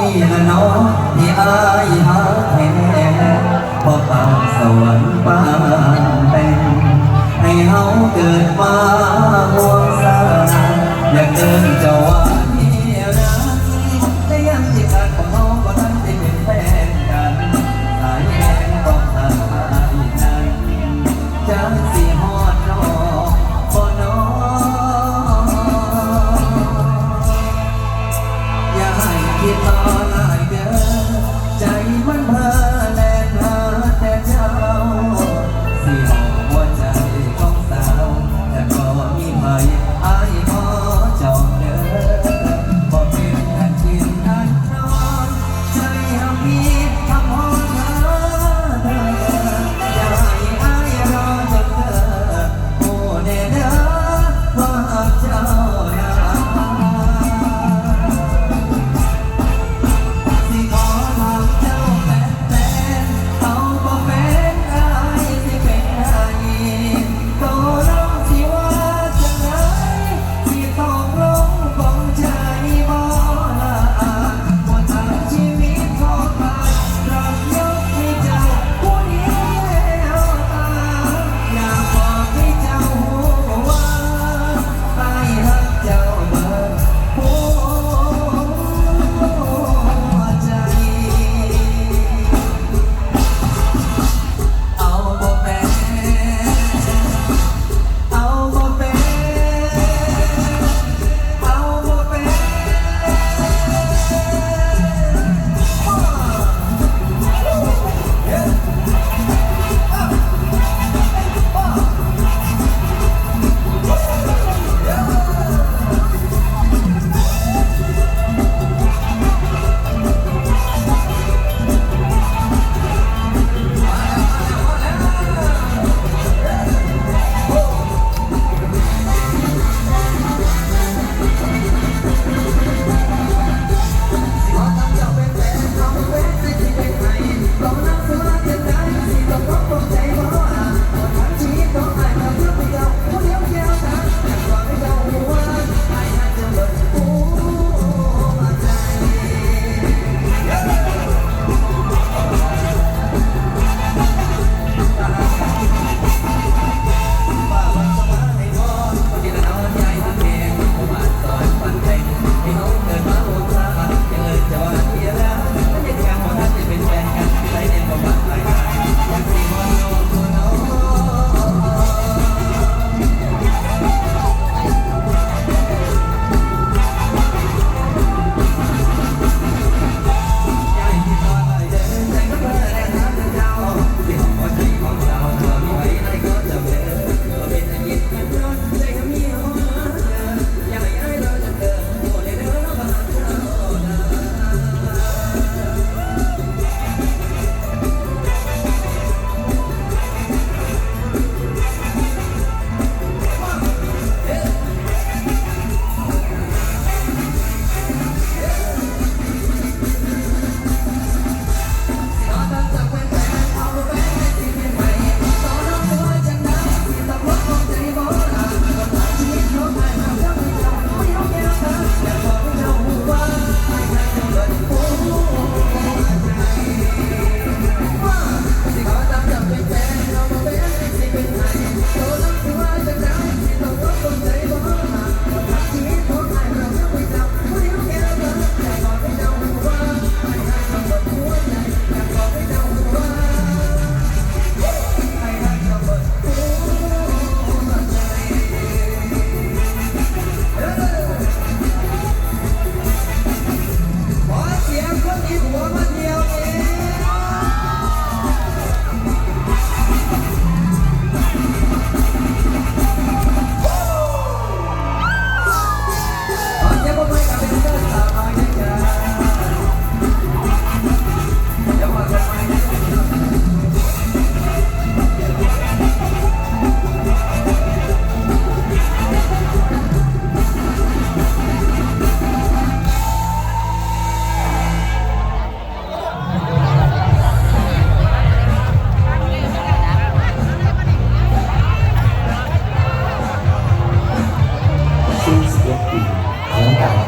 นี่ละเนาะที่อายหาแห่ง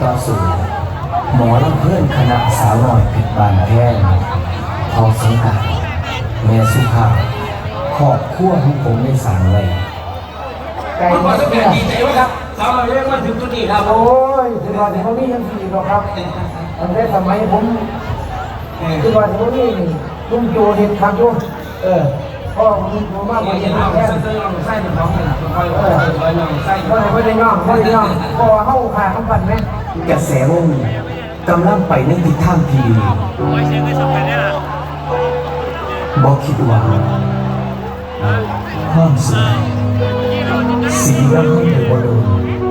ต่อสู่หมอลำเพื่อนคณะสาวน้อยผิดบานแพงทอสังกัดแม่สุภาขอบคั่วของผมในสารไว้ไก่ผมก็ต้องแบเนี่บยดีใจว่าครับสาวมาเรียกมาถึงตัวนี้ครับโอ้ยคือว่าถึงเขานี้ยังสี่หรอครับตอนแรกสมัยผมเออคือว่าที่เขานี้ลุงโจเห็นครับโยเออพ่อผมมีมากกว่าเห็นมากแค่เออไส่หนึ่งน้องเลยนะคอยคอยคอยน้องใส้หนึ่งก็เลยใส่ได้ย่องไม่ได้ย่องพอเข้าขาคำพันไหม กระแสวงกำลังไปในทิศทางที่บอกคิดว่าความสุขสีน้ำให้ในบอลลูน